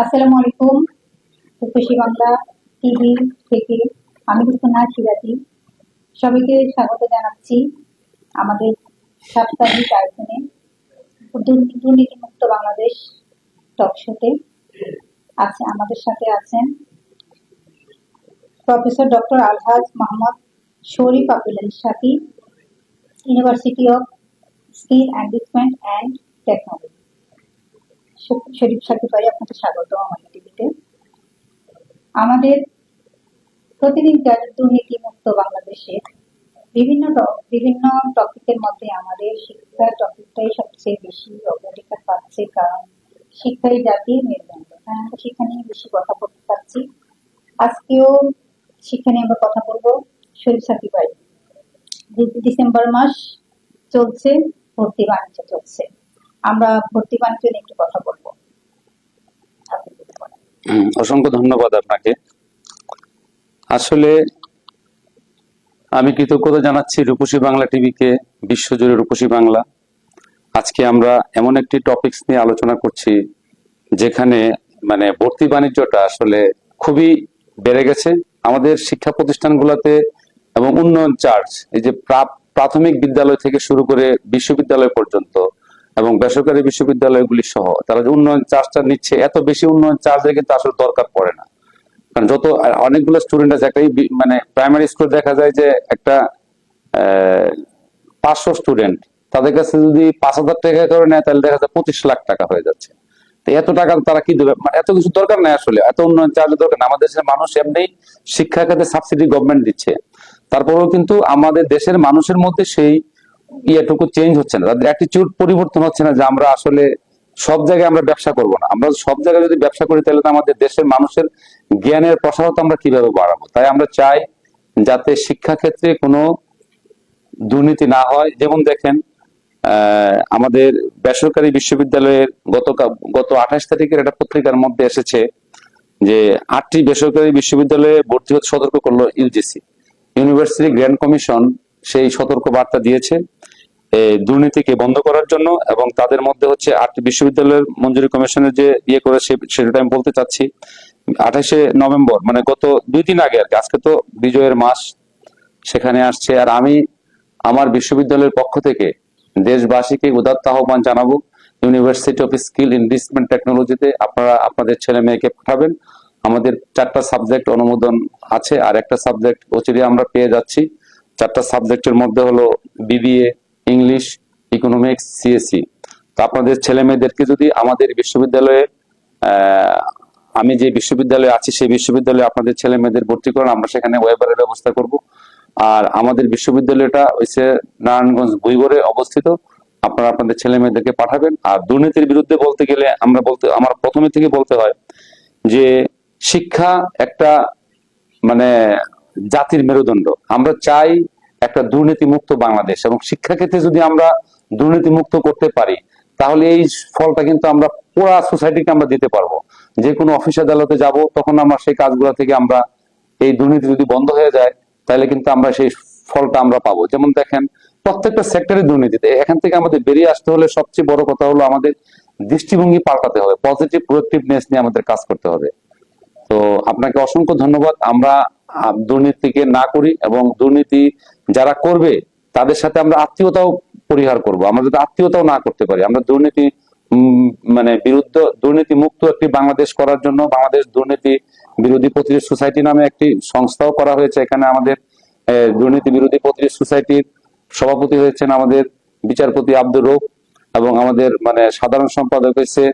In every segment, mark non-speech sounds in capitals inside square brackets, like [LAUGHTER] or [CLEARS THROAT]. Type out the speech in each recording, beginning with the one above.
আসসালামু আলাইকুম রূপসী বাংলা টিভি থেকে আমি হুসনা সিরাজি। সবাইকে স্বাগত জানাচ্ছি আমাদের সাপ্তাহিক আয়োজনে দুর্নীতিমুক্ত বাংলাদেশ টক শোতে। আছে আমাদের সাথে আছেন professor doctor Alhaj Mohammad Sharif Abdullah Sathi university of skill endorsement and technology Sharif ভাই আপনাকে স্বাগত আমাদের টিভিতে। আমাদের প্রতিদিনকার দুর্নীতি মুক্ত বাংলাদেশে বিভিন্ন বিভিন্ন টপিকের মধ্যে আমাদের শিক্ষা টপিকটাই সবচেয়ে বেশি অগ্রাধিকার পাচ্ছে কারণ শিক্ষাই জাতির মেরুদণ্ড তাই আমরা নিয়ে বেশি কথা বলতে পারছি আজকেও নিয়ে আমরা কথা বলব শরীফ ডি- ডিসেম্বর মাস চলছে, ভর্তি বাণিজ্য চলছে। আমরা ভর্তি বাণিজ্য নিয়ে একটু কথা বলব। অসংখ্য ধন্যবাদ আপনাকে। আসলে আমি কৃতজ্ঞতা জানাচ্ছি রূপসী বাংলা টিভিকে, বিশ্বজুড়ে রূপসী বাংলা। আজকে আমরা এমন একটি টপিকস নিয়ে আলোচনা করছি, যেখানে মানে ভর্তি বাণিজ্যটা আসলে খুবই বেড়ে গেছে। আমাদের শিক্ষা প্রতিষ্ঠানগুলোতে এবং উন্নয়ন চার্জ এই যে প্রাথমিক বিদ্যালয় থেকে শুরু করে বিশ্ববিদ্যালয় পর্যন্ত এবং বেসরকারি বিশ্ববিদ্যালয়গুলি সহ, তারা যে উন্নয়ন চার্জটা নিচ্ছে, এত বেশি উন্নয়ন চার্জের কিন্তু আসলে দরকার পড়ে না। কারণ যত, অনেকগুলো স্টুডেন্ট আছে, একটা মানে প্রাইমারি স্কুল দেখা যায় যে একটা পাঁচশো স্টুডেন্ট তাদের কাছে যদি পাঁচ হাজার টাকা করে নেয়, তাহলে দেখা যায় পঁচিশ লাখ টাকা হয়ে যাচ্ছে। তো এত টাকা তারা কি দেবে? মানে এত কিছু দরকার নাই আসলে, এত উন্নয়ন চার্জ দরকার আমাদের দেশের মানুষ এমনি শিক্ষা খাতে সাবসিডি গভর্নমেন্ট দিচ্ছে। তারপরেও কিন্তু আমাদের দেশের মানুষের মধ্যে সেই ইয়েটুকু চেঞ্জ হচ্ছে না। তাদের অ্যাটিটিউড পরিবর্তন হচ্ছে না যে আমরা আসলে সব জায়গায় আমরা ব্যবসা করব না। আমরা সব জায়গায় যদি ব্যবসা করি, তাহলে তো আমাদের দেশের মানুষের জ্ঞানের প্রসারতা আমরা কীভাবে বাড়াবো? তাই আমরা চাই যাতে শিক্ষা ক্ষেত্রে কোনো দুর্নীতি না হয়। যেমন দেখেন আমাদের বেসরকারি বিশ্ববিদ্যালয়ের গত গত আঠাশ তারিখের একটা পত্রিকার মধ্যে এসেছে যে আটটি বেসরকারি বিশ্ববিদ্যালয়ে ভর্তি হতে সতর্ক করল ইউজিসি ইউনিভার্সিটি গ্র্যান্ড কমিশন সেই সতর্ক বার্তা দিয়েছে দুর্নীতিকে বন্ধ করার জন্য এবং তাদের মধ্যে হচ্ছে আটটি বিশ্ববিদ্যালয়ের মঞ্জুরি কমিশনের যে ইয়ে করেছে সেটা আমি বলতে চাচ্ছি। আঠাশে নভেম্বর মানে গত দুই দিন আগে আর কি আজকে তো বিজয়ের মাস, সেখানে আসছে। আর আমি আমার বিশ্ববিদ্যালয়ের পক্ষ থেকে দেশবাসীকে উদাত্ত আহ্বান জানাব ইউনিভার্সিটি অফ স্কিল ইনভেস্টমেন্ট টেকনোলজিতে আপনারা, আপনাদের ছেলে মেয়েকে পাঠাবেন। আমাদের চারটা সাবজেক্ট অনুমোদন আছে, আর একটা সাবজেক্ট অচিরে আমরা পেয়ে যাচ্ছি। চারটা সাবজেক্টের মধ্যে হলো বিবিএ, ইংলিশ ইকোনমিক্স সিএসসি তো আপনাদের ছেলে মেয়েদেরকে যদি আমাদের বিশ্ববিদ্যালয়ে আমি যে বিশ্ববিদ্যালয়ে আছি, সেই বিশ্ববিদ্যালয়ে আপনাদের ছেলে মেয়েদের ভর্তি করেন আমরা সেখানে ওয়েবারের ব্যবস্থা করব। আর আমাদের বিশ্ববিদ্যালয়টা হচ্ছে নারায়ণগঞ্জ বুইগড়ে অবস্থিত। আপনারা আপনাদের ছেলে মেয়েদেরকে পাঠাবেন। আর দুর্নীতির বিরুদ্ধে বলতে গেলে আমরা বলতে, আমার প্রথমে থেকে বলতে হয় যে শিক্ষা একটা মানে জাতির মেরুদণ্ড। আমরা চাই একটা দুর্নীতি মুক্ত বাংলাদেশ এবং শিক্ষা ক্ষেত্রে যদি আমরা দুর্নীতি মুক্ত করতে পারি, তাহলে এই ফলটা কিন্তু আমরা পুরা সোসাইটিকে আমরা দিতে পারব। যে কোনো অফিস আদালতে যাব, তখন আমরা সেই কাজগুলো থেকে আমরা এই দুর্নীতি যদি বন্ধ হয়ে যায়, তাহলে কিন্তু আমরা সেই ফলটা আমরা পাবো। যেমন দেখেন, প্রত্যেকটা সেক্টরে দুর্নীতিতে এখান থেকে আমাদের বেরিয়ে আসতে হলে সবচেয়ে বড় কথা হলো আমাদের দৃষ্টিভঙ্গি পাল্টাতে হবে। পজিটিভ প্রোয়েক্টিভনেস নিয়ে আমাদের কাজ করতে হবে। তো আপনাকে অসংখ্য ধন্যবাদ। আমরা দুর্নীতিকে না করি এবং দুর্নীতি যারা করবে, তাদের সাথে আমরা আত্মীয়তাও পরিহার করব। আমরা যদি আত্মীয়তাও না করতে পারি। আমরা দুর্নীতি মানে বিরুদ্ধ, দুর্নীতি মুক্ত একটি বাংলাদেশ করার জন্য বাংলাদেশ দুর্নীতি বিরোধী প্রতিরোধ সোসাইটি নামে একটি সংস্থাও করা হয়েছে। এখানে আমাদের দুর্নীতি বিরোধী প্রতিরোধ সোসাইটির সভাপতি হয়েছেন আমাদের বিচারপতি আব্দুর রৌফ এবং আমাদের মানে সাধারণ সম্পাদক হয়েছে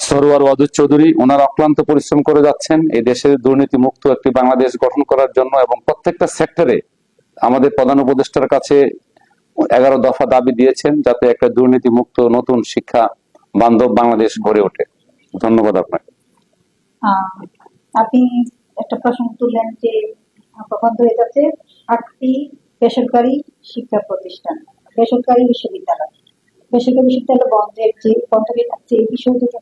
সরোয়ার ওয়াদুদ চৌধুরী ওনারা অক্লান্ত পরিশ্রম করে যাচ্ছেন। এই দেশের দুর্নীতি মুক্ত একটি বাংলাদেশ গঠন করার জন্য এবং প্রত্যেকটা সেক্টরে আমাদের প্রধান উপদেষ্টার কাছে এগারো দফা দাবি দিয়েছেন যাতে একটা দুর্নীতি মুক্ত নতুন শিক্ষা বান্ধব বাংলাদেশ গড়ে ওঠে। ধন্যবাদ আপনাকে। আপনি একটা প্রশ্ন তুললেন যে আহ, বন্ধ হয়ে যাচ্ছে আটটি বেসরকারি শিক্ষা প্রতিষ্ঠান বেসরকারি বিশ্ববিদ্যালয়। বেসরকারি বিশ্ববিদ্যালয় বন্ধের যে বন্ধ হয়ে যাচ্ছে এই বিষয়ে যদি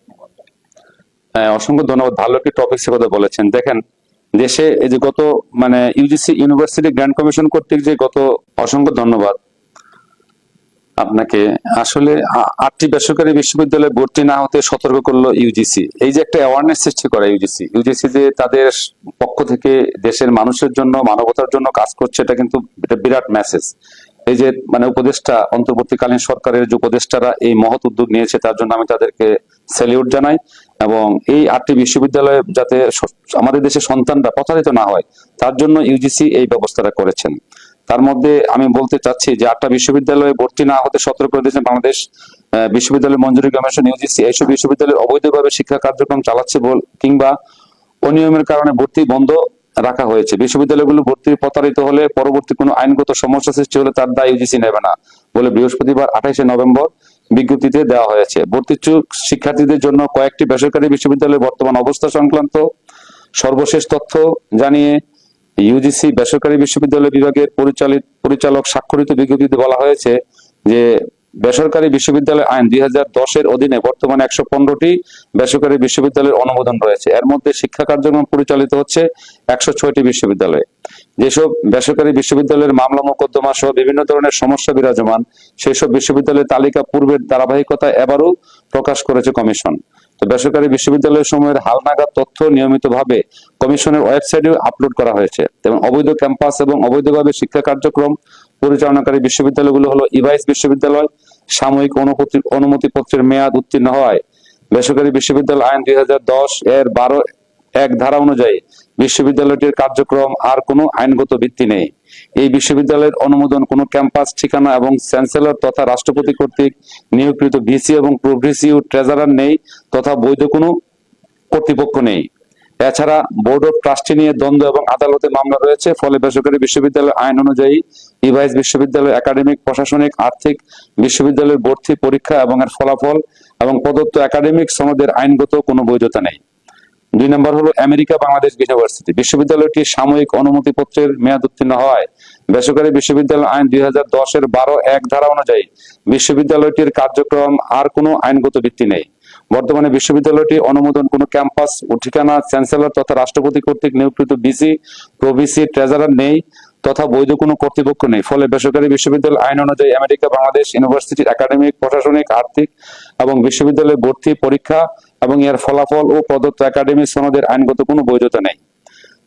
অসংখ্য ধন্যবাদ। ভালো একটি টপিক্স কথা বলেছেন। দেখেন, দেশে এই যে গত মানে ইউজিসি ইউনিভার্সিটি গ্র্যান্ড কমিশন কর্তৃক যে গত অসংখ্য ধন্যবাদ আপনাকে। আসলে আটটি বেসরকারি বিশ্ববিদ্যালয়ে ভর্তি না হতে সতর্ক করল ইউজিসি এই যে একটা অ্যাওয়ারনেস সৃষ্টি করা ইউজিসি ইউজিসি যে তাদের পক্ষ থেকে দেশের মানুষের জন্য, মানবতার জন্য কাজ করছে, এটা কিন্তু এটা বিরাট মেসেজ এই যে মানে উপদেষ্টা, অন্তর্বর্তীকালীন সরকারের যে উপদেষ্টারা এই মহৎ উদ্যোগ নিয়েছে, তার জন্য আমি তাদেরকে স্যালিউট জানাই এবং এই আটটি বিশ্ববিদ্যালয়ে যাতে আমাদের দেশের সন্তানরা প্রতারিত না হয়, তার জন্য ইউজিসি এই ব্যবস্থাটা করেছেন। তার মধ্যে আমি বলতে চাচ্ছি যে, আটটা বিশ্ববিদ্যালয়ে ভর্তি না হতে সতর্ক করে দিয়েছেন বাংলাদেশ বিশ্ববিদ্যালয় মঞ্জুরি কমিশন ইউজিসি এইসব বিশ্ববিদ্যালয়ে অবৈধভাবে শিক্ষা কার্যক্রম চালাচ্ছে বল, কিংবা অনিয়মের কারণে ভর্তি বন্ধ রাখা হয়েছে। বিশ্ববিদ্যালয়গুলো ভর্তি প্রতারিত হলে পরবর্তী কোনো আইনগত সমস্যা সৃষ্টি হলে তার দায় ইউজিসি নেবে না বলে বৃহস্পতিবার আঠাইশে নভেম্বর বিজ্ঞপ্তিতে দেওয়া হয়েছে। ভর্তিচ্ছুক শিক্ষার্থীদের জন্য কয়েকটি বেসরকারি বিশ্ববিদ্যালয়ের বর্তমান অবস্থা সংক্রান্ত সর্বশেষ তথ্য জানিয়ে ইউজিসি বেসরকারি বিশ্ববিদ্যালয় বিভাগের পরিচালিত পরিচালক স্বাক্ষরিত বিজ্ঞপ্তিতে বলা হয়েছে যে বেসরকারি বিশ্ববিদ্যালয় আইন দুই দশের অধীনে বর্তমানে একশো পনেরোটি বেসরকারি বিশ্ববিদ্যালয়ের অনুমোদন রয়েছে। এর মধ্যে শিক্ষা কার্যক্রম পরিচালিত হচ্ছে একশো ছয়টি বিশ্ববিদ্যালয়ে। যেসব বেসরকারি বিশ্ববিদ্যালয়ের মামলা মোকদ্দমা সহ বিভিন্ন ধরনের সমস্যা বিরাজমান সেই সব বিশ্ববিদ্যালয়ের তালিকা পূর্বের ধারাবাহিকতায় এবারও প্রকাশ করেছে কমিশন। তো বেসরকারি বিশ্ববিদ্যালয় সমূহের হালনাগাদ তথ্য নিয়মিতভাবে কমিশনের ওয়েবসাইটে আপলোড করা হয়েছে। এবং অবৈধ ক্যাম্পাস এবং অবৈধভাবে শিক্ষা কার্যক্রম পরিচালনাকারী বিশ্ববিদ্যালয়গুলো হলো ইভাইস বিশ্ববিদ্যালয় সাময়িক অনুমতি অনুমতিপত্রের মেয়াদ উত্তীর্ণ হওয়ায় বেসরকারি বিশ্ববিদ্যালয় আইন দুই হাজার দশ এর বারো এক ধারা অনুযায়ী বিশ্ববিদ্যালয়টির কার্যক্রম আর কোনো আইনগত ভিত্তি নেই। এই বিশ্ববিদ্যালয়ের অনুমোদন কোনো ক্যাম্পাস, ঠিকানা এবং চ্যান্সেলর তথা রাষ্ট্রপতি কর্তৃক নিয়োগকৃত ভিসি এবং প্রভিসি ও ট্রেজারার নেই তথা বৈধ কোনো কর্তৃপক্ষ নেই। এছাড়া বোর্ড অফ ট্রাস্টি নিয়ে দ্বন্দ্ব এবং আদালতে মামলা রয়েছে। ফলে বেসরকারি বিশ্ববিদ্যালয় আইন অনুযায়ী ইভাইস বিশ্ববিদ্যালয় একাডেমিক, প্রশাসনিক, আর্থিক বিশ্ববিদ্যালয়ের ভর্তি পরীক্ষা এবং এর ফলাফল এবং প্রদত্ত একাডেমিক সনদের আইনগত কোনো বৈধতা নেই। দুই নম্বর হলো আমেরিকা, বাংলাদেশ ইউনিভার্সিটি বিশ্ববিদ্যালয়টি সাময়িক অনুমতিপত্রের মেয়াদ উত্তীর্ণ হওয়ায় বেসরকারি বিশ্ববিদ্যালয় আইন দুই হাজার দশের বারো এক ধারা অনুযায়ী বিশ্ববিদ্যালয়টির কার্যক্রম আর কোনো আইনগত ভিত্তি নেই। বর্তমানে বিশ্ববিদ্যালয়টি অনুমোদন কোনো ক্যাম্পাস ও ঠিকানা চ্যান্সেলর তথা রাষ্ট্রপতি কর্তৃক নিয়োগকৃত বিসি প্রভিসি ট্রেজারার নেই তথা বৈধ কোনো কর্তৃপক্ষ নেই। ফলে বেসরকারি বিশ্ববিদ্যালয় আইন অনুযায়ী আমেরিকা, বাংলাদেশ ইউনিভার্সিটির একাডেমিক, প্রশাসনিক, আর্থিক এবং বিশ্ববিদ্যালয় ভর্তি, পরীক্ষা এবং এর ফলাফল ও প্রদত্ত একাডেমিক সনদের আইনগত কোনো বৈধতা নেই।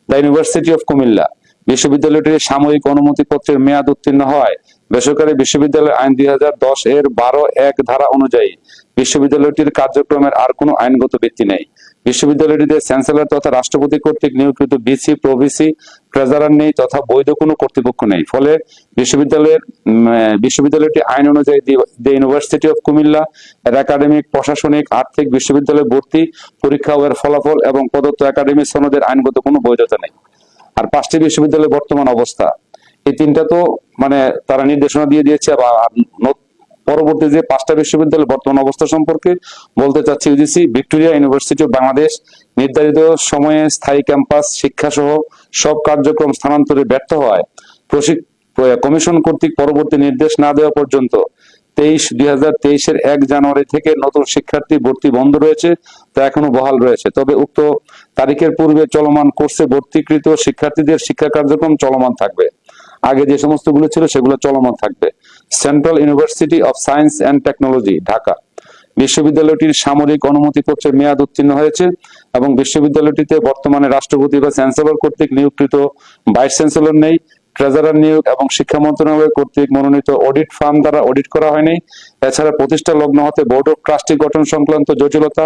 The university of Comilla. বিশ্ববিদ্যালয়টির সাময়িক অনুমতিপত্রের মেয়াদ উত্তীর্ণ হয় বেসরকারি বিশ্ববিদ্যালয় আইন দুই হাজার দশ এর বারো এক ধারা অনুযায়ী বিশ্ববিদ্যালয়টির কার্যক্রমের আর কোনো আইনগত ভিত্তি নেই। বিশ্ববিদ্যালয়টিতে চ্যান্সেলর তথা রাষ্ট্রপতি কর্তৃক নিয়োগকৃত বিসি প্রভিসি ট্রেজারার নেই তথা বৈধ কোনো কর্তৃপক্ষ নেই। ফলে বিশ্ববিদ্যালয়ের বিশ্ববিদ্যালয়টি আইন অনুযায়ী দ্য ইউনিভার্সিটি অফ কুমিল্লা, এর একাডেমিক, প্রশাসনিক, আর্থিক বিশ্ববিদ্যালয় ভর্তি পরীক্ষা ও এর ফলাফল এবং প্রদত্ত একাডেমিক সনদের আইনগত কোনো বৈধতা নেই। আর পাঁচটি বিশ্ববিদ্যালয়ের বর্তমান অবস্থা। এই তিনটা তো মানে তারা নির্দেশনা দিয়ে দিয়েছে বা পরবর্তী যে পাঁচটা বিশ্ববিদ্যালয়ের বর্তমান অবস্থা সম্পর্কে বলতে চাচ্ছি UGC Victoria university of Bangladesh, নির্ধারিত সময়ে স্থায়ী ক্যাম্পাস শিক্ষা সহ সব কার্যক্রম স্থানান্তরে ব্যর্থ হয়। কমিশন কর্তৃক পরবর্তী নির্দেশ না দেওয়া পর্যন্ত তেইশ দুই হাজার তেইশের এক জানুয়ারি থেকে নতুন শিক্ষার্থী ভর্তি বন্ধ রয়েছে, তা এখনও বহাল রয়েছে। তবে উক্ত তারিখের পূর্বে চলমান কোর্সে ভর্তিকৃত শিক্ষার্থীদের শিক্ষা কার্যক্রম চলমান থাকবে। আগে যে সমস্তগুলো ছিল সেগুলো চলমান থাকবে। Central university of science and technology Dhaka. বিশ্ববিদ্যালয়টির সামরিক অনুমতি পত্রের মেয়াদ উত্তীর্ণ হয়েছে এবং বিশ্ববিদ্যালয়টিতে বর্তমানে রাষ্ট্রপতি বা চ্যান্সেলর কর্তৃক নিয়োগকৃত ভাইস চ্যান্সেলর নেই। ট্রেজারার নিয়োগ এবং শিক্ষা মন্ত্রণালয় কর্তৃক মনোনীত অডিট ফার্ম দ্বারা অডিট করা হয়নি। এছাড়া প্রতিষ্ঠা লগ্ন হতে বোর্ড অফ ট্রাস্টি গঠন সংক্রান্ত জটিলতা,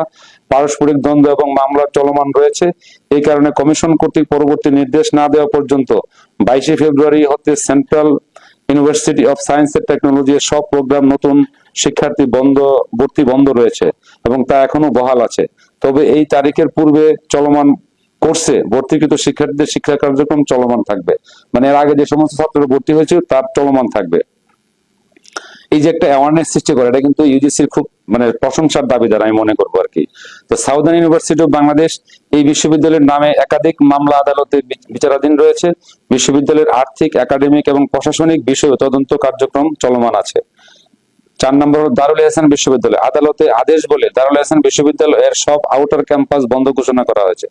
পারস্পরিক দ্বন্দ্ব এবং মামলা চলমান রয়েছে। এই কারণে কমিশন কর্তৃক পরবর্তী নির্দেশ না দেওয়া পর্যন্ত বাইশে ফেব্রুয়ারি হতে central university of science and technology এর সব প্রোগ্রাম নতুন শিক্ষার্থী বন্ধ, ভর্তি বন্ধ রয়েছে এবং তা এখনও বহাল আছে। তবে এই তারিখের পূর্বে চলমান কোর্সে ভর্তিকৃত শিক্ষার্থীদের শিক্ষা কার্যক্রম চলমান থাকবে। মানে এর আগে যে সমস্ত ছাত্ররা ভর্তি হয়েছে তার চলমান থাকবে। এই যে একটা অ্যাওয়ারনেস সৃষ্টি করে, এটা কিন্তু ইউজিসির খুব মানে প্রশংসার দাবিদার, আমি মনে করব আর কি তো সাউদার্ন ইউনিভার্সিটি অফ বাংলাদেশ, এই বিশ্ববিদ্যালয়ের নামে একাধিক মামলা আদালতে বিচারাধীন রয়েছে। বিশ্ববিদ্যালয়ের আর্থিক একাডেমিক এবং প্রশাসনিক বিষয়ে তদন্ত কার্যক্রম চলমান আছে। চার নম্বর দারুল এহসান বিশ্ববিদ্যালয়। আদালতে আদেশ বলে দারুল এহসান বিশ্ববিদ্যালয়ের সব আউটার ক্যাম্পাস বন্ধ ঘোষণা করা হয়েছে।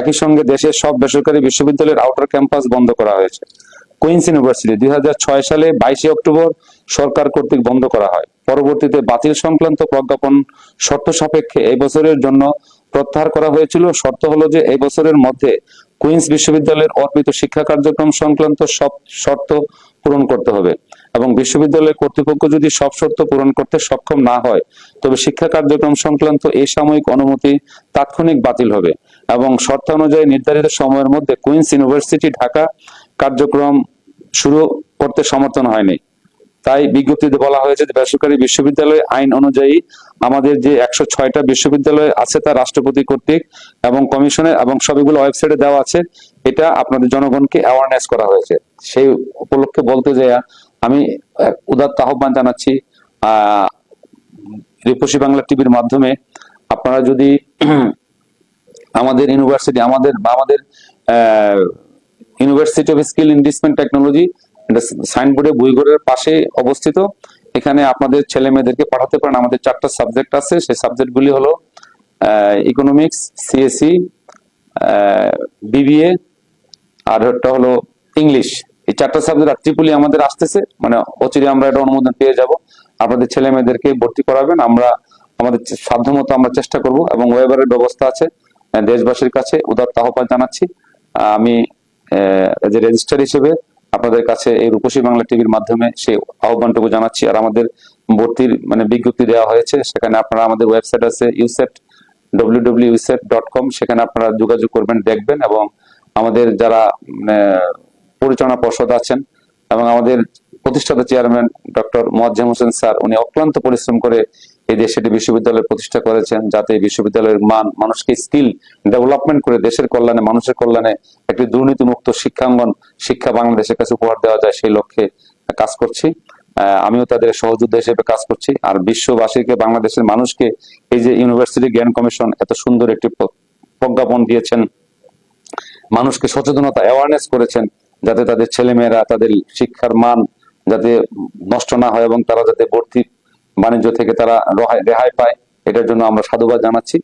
একই সঙ্গে দেশের সব বেসরকারি বিশ্ববিদ্যালয়ের আউটার ক্যাম্পাস বন্ধ করা হয়েছে। কুইন্স ইউনিভার্সিটি দু হাজার ছয় সালে বাইশে অক্টোবর সরকার কর্তৃক বন্ধ করা হয়। পরবর্তীতে বাতিল সংক্রান্ত প্রজ্ঞাপন শর্ত সাপেক্ষে এই বছরের জন্য প্রত্যাহার করা হয়েছিল। শর্ত হলো যে এই বছরের মধ্যে কুইন্স বিশ্ববিদ্যালয়ের অর্পিত শিক্ষা কার্যক্রম সংক্রান্ত সব শর্ত পূরণ করতে হবে। এবং বিশ্ববিদ্যালয়ের কর্তৃপক্ষ যদি সব শর্ত পূরণ করতে সক্ষম না হয়, তবে শিক্ষা কার্যক্রম সংক্রান্ত এই সাময়িক অনুমতি তাৎক্ষণিক বাতিল হবে এবং শর্ত অনুযায়ী নির্ধারিত সময়ের মধ্যে কুইন্স ইউনিভার্সিটি ঢাকা কার্যক্রম শুরু করতে সমর্থন হয়নি। তাই বিজ্ঞপ্তিতে বলা হয়েছে যে বেসরকারি বিশ্ববিদ্যালয় আইন অনুযায়ী আমাদের যে একশো ছয়টা বিশ্ববিদ্যালয় আছে তা রাষ্ট্রপতি কর্তৃক এবং কমিশনের এবং সবগুলো ওয়েবসাইটে দেওয়া আছে, এটা আপনাদের জনগণকে অ্যাওয়ারনেস করা হয়েছে। সেই উপলক্ষে বলতে যে আমি উদাত্ত আহ্বান জানাচ্ছি, আহ বাংলা টিভির মাধ্যমে। আপনারা যদি [CLEARS THROAT] আমাদের ইউনিভার্সিটি, আমাদের বা আমাদের university of skill investment technology, এটা সাইনবোর্ডে বইঘরের পাশে অবস্থিত। এখানে আপনাদের ছেলে মেয়েদেরকে পাঠাতে পারেন। আমাদের চারটা সাবজেক্ট আছে। সেই সাবজেক্টগুলি হলো ইকোনমিক্স সিএসসি বিবিএ আর একটা হলো ইংলিশ। এই চারটা সাবজেক্ট আর ট্রিপলি আমাদের আসতেছে মানে অচিরে আমরা এটা অনুমোদন পেয়ে যাব। আপনাদের ছেলে মেয়েদেরকে ভর্তি করাবেন আমরা আমাদের চে- সাধ্যমতো আমরা চেষ্টা করব এবং ওয়েবারের ব্যবস্থা আছে দেশবাসীর কাছে উদাত্ত আহ্বান জানাচ্ছি। আমি যে রেজিস্টার হিসেবে আপনাদের কাছে এই রূপসী বাংলা টিভির মাধ্যমে সেই আহ্বানটুকু জানাচ্ছি আর আমাদের ভর্তির মানে বিজ্ঞপ্তি দেওয়া হয়েছে সেখানে আপনারা আমাদের ওয়েবসাইট আছে ইউসেট কম সেখানে আপনারা যোগাযোগ করবেন দেখবেন এবং আমাদের যারা মানে, পরিচালনা পর্ষদ আছেন এবং আমাদের প্রতিষ্ঠাতা chairman doctor Moazzem Hossain sir, উনি অক্লান্ত পরিশ্রম করে এই দেশে একটি বিশ্ববিদ্যালয় প্রতিষ্ঠা করেছেন যাতে এই বিশ্ববিদ্যালয়ের মান, মানুষকে স্কিল ডেভেলপমেন্ট করে দেশের কল্যাণে, মানুষের কল্যাণে একটি দুর্নীতিমুক্ত শিক্ষাঙ্গন, শিক্ষা বাংলাদেশের কাছে উপহার দেওয়া যায় সেই লক্ষ্যে কাজ করছি। আমিও তাদের সহযোদ্ধা হিসেবে কাজ করছি। আর বিশ্ববাসীকে, বাংলাদেশের মানুষকে এই যে ইউনিভার্সিটি জ্ঞান কমিশন এত সুন্দর একটি প্রজ্ঞাপন দিয়েছেন, মানুষকে সচেতনতা অ্যাওয়ারনেস করেছেন যাতে তাদের ছেলেমেয়েরা তাদের শিক্ষার মান যাতে নষ্ট না হয় এবং তারা যাতে ভর্তি বাণিজ্য থেকে তারা রহাই- পায়, এটার জন্য আমরা সাধুবাদ জানাচ্ছি।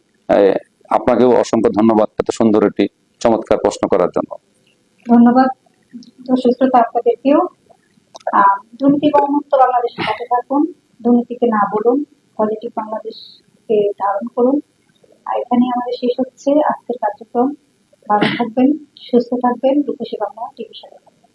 আপনাকেও অসংখ্য ধন্যবাদ এত সুন্দর একটি চমৎকার প্রশ্ন করার জন্য। ধন্যবাদ। দর্শক আপনাদেরকেও দুর্নীতি মুক্ত বাংলাদেশের সাথে থাকুন, দুর্নীতিকে না বলুন, পজিটিভ বাংলাদেশকে ধারণ করুন। আর এখানে আমাদের শেষ হচ্ছে আজকের কার্যক্রম। ভালো থাকবেন সুস্থ থাকবেন রূপসী বাংলা টিভি সাথে থাকবেন।